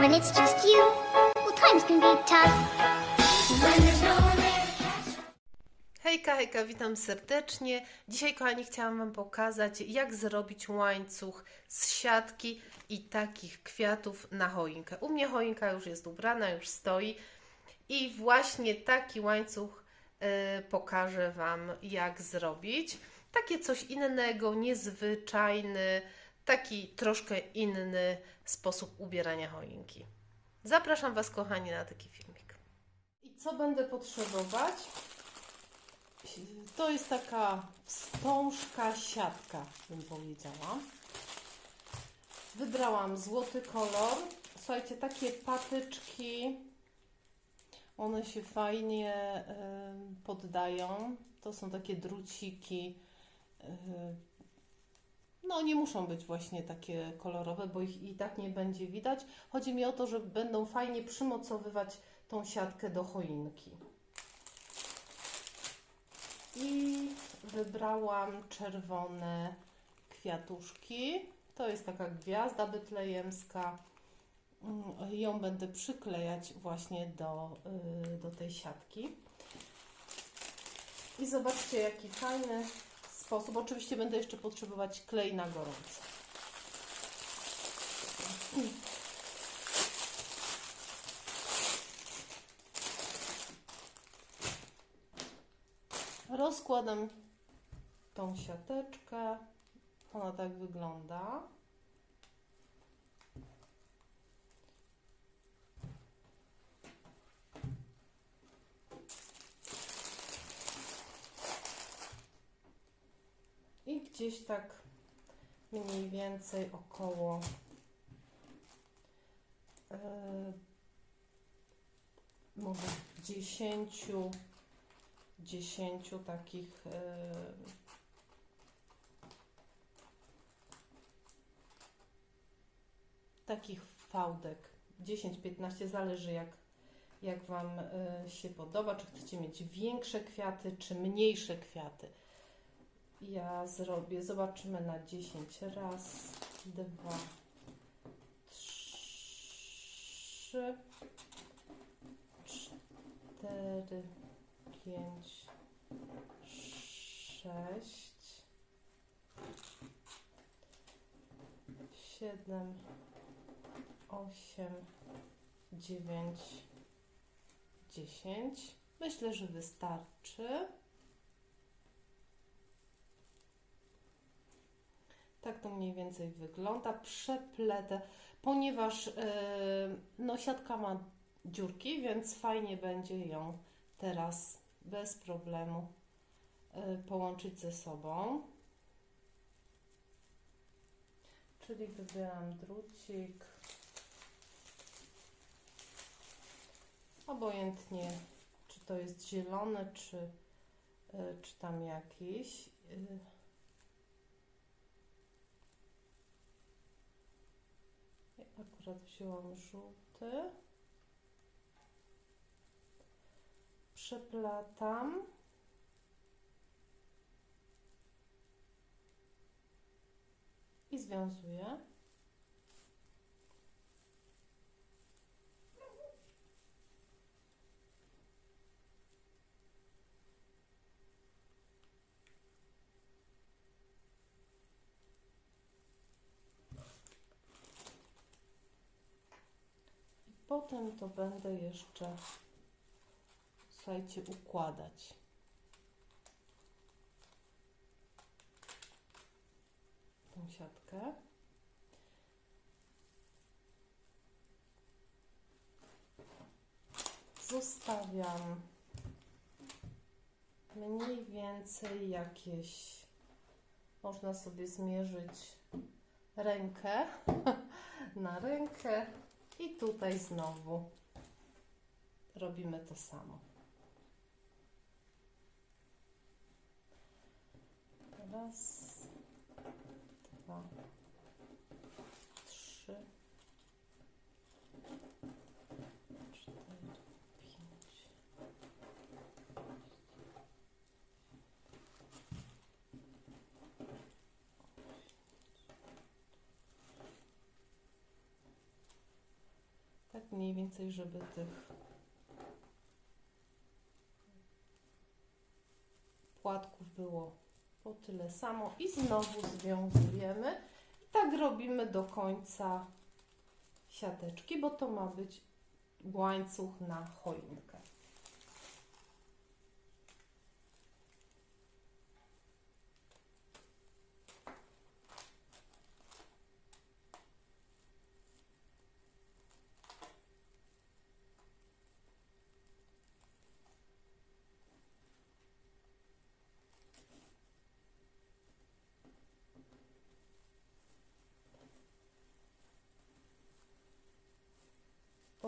When it's just you, well, times can be tough. No Hejka, hejka, witam serdecznie. Dzisiaj, kochani, chciałam Wam pokazać, jak zrobić łańcuch z siatki i takich kwiatów na choinkę. U mnie choinka już jest ubrana, już stoi i właśnie taki łańcuch y, pokażę Wam, jak zrobić. Takie coś innego, niezwyczajny, taki troszkę inny sposób ubierania choinki. Zapraszam Was, kochani, na taki filmik. I co będę potrzebować? To jest taka wstążka siatka, bym powiedziała. Wybrałam złoty kolor. Słuchajcie, takie patyczki, one się fajnie poddają. To są takie druciki. No, nie muszą być właśnie takie kolorowe, bo ich i tak nie będzie widać. Chodzi mi o to, że będą fajnie przymocowywać tą siatkę do choinki. I wybrałam czerwone kwiatuszki. To jest taka gwiazda betlejemska. Mm, Ją będę przyklejać właśnie do, y, do tej siatki. I zobaczcie, jaki fajny sposób. Oczywiście będę jeszcze potrzebować klej na gorąco. Rozkładam tą siateczkę. Ona tak wygląda. I gdzieś tak mniej więcej około e, może 10 10 takich e, takich fałdek. 10-15 zależy jak, jak Wam e, się podoba. Czy chcecie mieć większe kwiaty czy mniejsze kwiaty ja zrobię, zobaczymy na 10 raz, dwa, trzy, cztery, pięć, sześć, siedem, osiem, dziewięć, dziesięć. Myślę, że wystarczy. Tak to mniej więcej wygląda. Przepletę, ponieważ yy, no, siatka ma dziurki, więc fajnie będzie ją teraz bez problemu yy, połączyć ze sobą. Czyli wybieram drucik. Obojętnie, czy to jest zielony, czy, yy, czy tam jakiś. Yy. Ja akurat wzięłam żółty. Przeplatam. I związuję. I potem to będę jeszcze, słuchajcie, układać. Tą siatkę. Zostawiam mniej więcej jakieś, można sobie zmierzyć rękę na rękę i tutaj znowu robimy to samo. Raz, dwa, trzy, cztery, pięć. Mniej więcej, żeby tych płatków było po tyle samo i znowu związujemy. I tak robimy do końca siateczki, bo to ma być łańcuch na choinkę.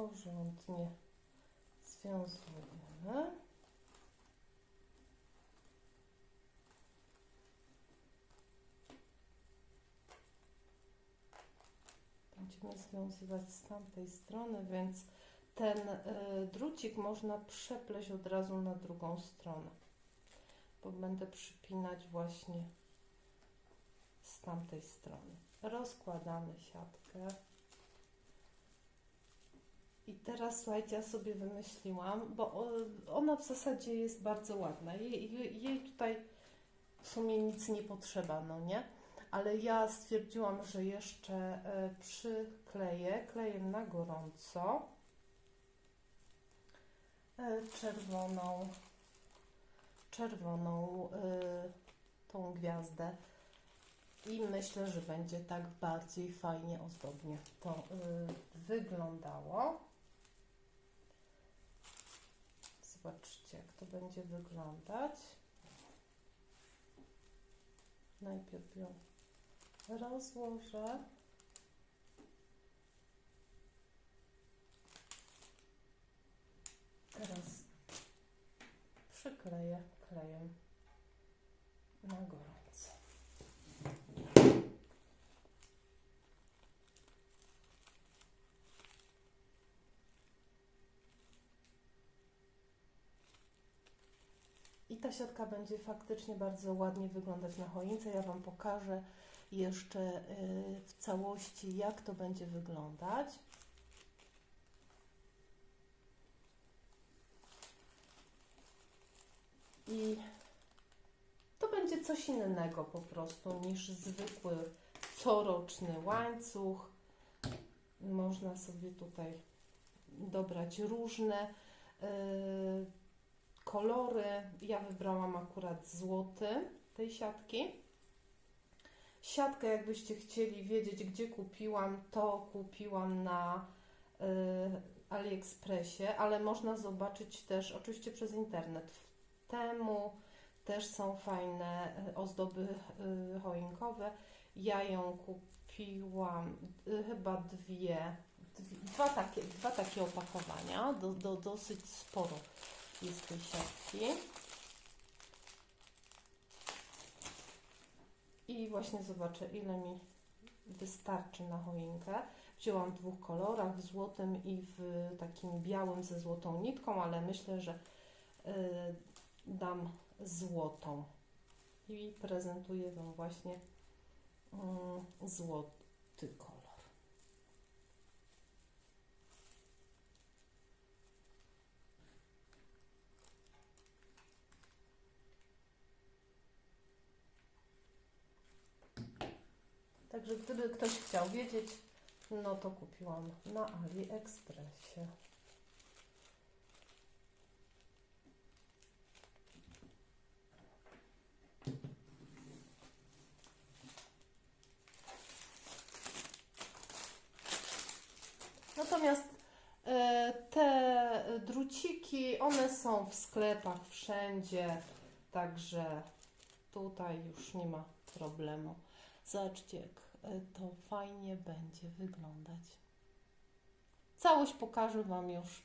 Porządnie związujemy. Będziemy związywać z tamtej strony, więc ten y, drucik można przepleść od razu na drugą stronę, bo będę przypinać właśnie z tamtej strony. Rozkładamy siatkę. I teraz słuchajcie, ja sobie wymyśliłam, bo ona w zasadzie jest bardzo ładna. Jej, jej, tutaj w sumie nic nie potrzeba, no nie? Ale ja stwierdziłam, że jeszcze e, przykleję klejem na gorąco e, czerwoną czerwoną e, tą gwiazdę i myślę, że będzie tak bardziej fajnie, ozdobnie to wyglądało. Zobaczcie, jak to będzie wyglądać. Najpierw ją rozłożę. Teraz przykleję klejem na gorąco. I ta siatka będzie faktycznie bardzo ładnie wyglądać na choince. Ja Wam pokażę jeszcze y, w całości, jak to będzie wyglądać. I to będzie coś innego po prostu niż zwykły coroczny łańcuch. Można sobie tutaj dobrać różne y, kolory. Ja wybrałam akurat złoty tej siatki. Siatkę, jakbyście chcieli wiedzieć, gdzie kupiłam, to kupiłam na y, AliExpressie, ale można zobaczyć też oczywiście przez internet. Temu też są fajne y, ozdoby y, choinkowe. Ja ją kupiłam y, chyba dwie, dwie dwa, takie, dwa takie opakowania, do, do, dosyć sporo tej siatki. I właśnie zobaczę, ile mi wystarczy na choinkę. Wzięłam w dwóch kolorach, w złotym i w takim białym ze złotą nitką, ale myślę, że y, dam złotą. I prezentuję Wam właśnie y, złoty kolor. Także gdyby ktoś chciał wiedzieć, no to kupiłam na AliExpressie. Natomiast e, te druciki, one są w sklepach wszędzie, także tutaj już nie ma problemu. Zobaczcie, jak to fajnie będzie wyglądać. Całość pokażę Wam już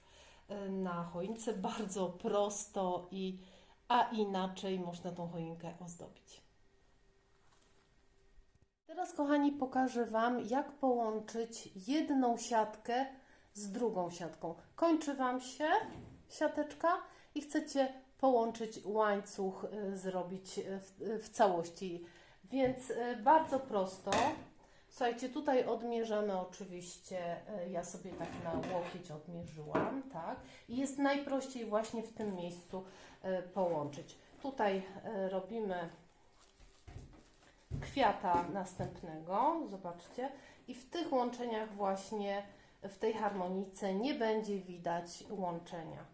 e, na choince. Bardzo prosto i a inaczej można tą choinkę ozdobić. Teraz, kochani, pokażę Wam, jak połączyć jedną siatkę z drugą siatką. Kończy Wam się siateczka i chcecie połączyć łańcuch, y, zrobić y, w, y, w całości. Więc y, bardzo prosto. Słuchajcie, tutaj odmierzamy oczywiście, e, ja sobie tak na łokieć odmierzyłam, tak? I jest najprościej właśnie w tym miejscu e, połączyć. Tutaj robimy kwiata następnego, zobaczcie, i w tych łączeniach właśnie, w tej harmonice nie będzie widać łączenia.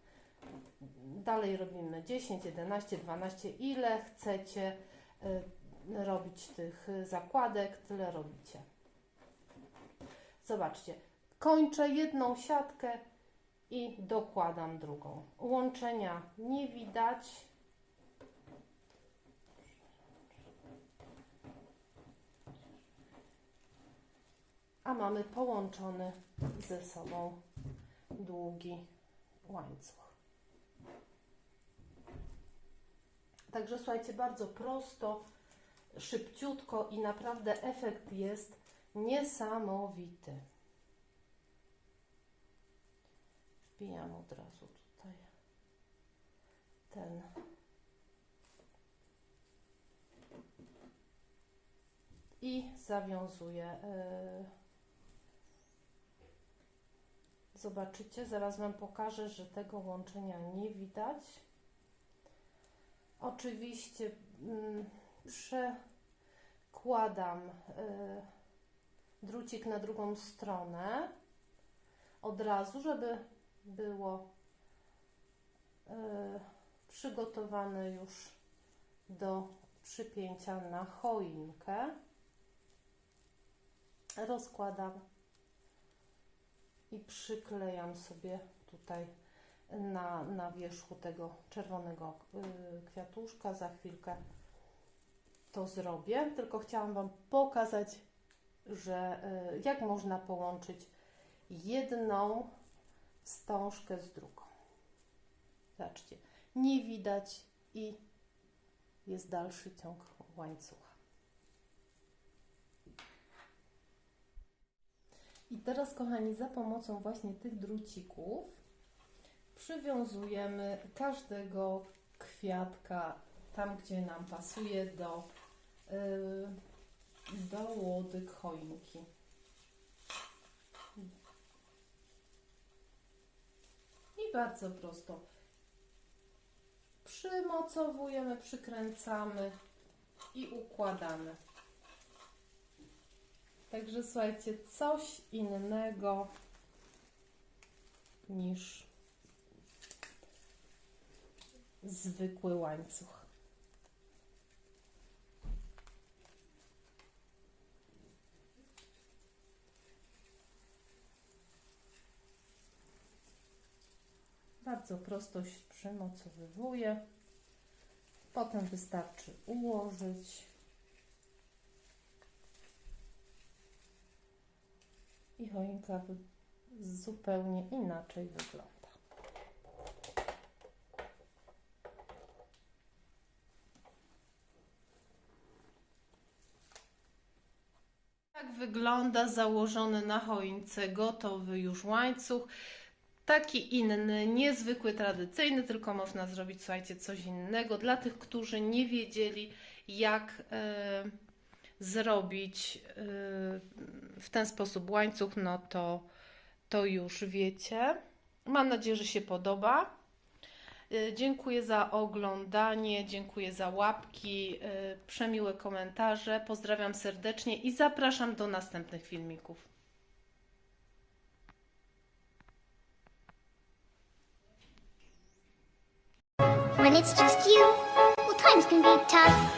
Dalej robimy 10, 11, 12, ile chcecie y, robić tych zakładek, tyle robicie. Zobaczcie, kończę jedną siatkę i dokładam drugą. Łączenia nie widać. A mamy połączony ze sobą długi łańcuch. Także słuchajcie, bardzo prosto, szybciutko i naprawdę efekt jest niesamowity. Wbijam od razu tutaj ten. I zawiązuję. Yy, Zobaczycie, zaraz Wam pokażę, że tego łączenia nie widać. Oczywiście mm, przekładam y, drucik na drugą stronę od razu, żeby było y, przygotowane już do przypięcia na choinkę. Rozkładam i przyklejam sobie tutaj na, na wierzchu tego czerwonego y, kwiatuszka. Za chwilkę to zrobię, tylko chciałam Wam pokazać, że y, jak można połączyć jedną wstążkę z drugą. Zobaczcie, nie widać i jest dalszy ciąg łańcucha. I teraz, kochani, za pomocą właśnie tych drucików przywiązujemy każdego kwiatka tam, gdzie nam pasuje do, do łodyg choinki. I bardzo prosto przymocowujemy, przykręcamy i układamy. Także słuchajcie, coś innego niż zwykły łańcuch. Bardzo prosto się przymocowywuje. Potem wystarczy ułożyć. i choinka zupełnie inaczej wygląda. Tak wygląda założony na choince gotowy już łańcuch. Taki inny, niezwykły, tradycyjny, tylko można zrobić, słuchajcie, coś innego. Dla tych, którzy nie wiedzieli, jak e, zrobić e, w ten sposób łańcuch, no to, to już wiecie. Mam nadzieję, że się podoba. E, Dziękuję za oglądanie, dziękuję za łapki, e, przemiłe komentarze. Pozdrawiam serdecznie i zapraszam do następnych filmików. Be tough.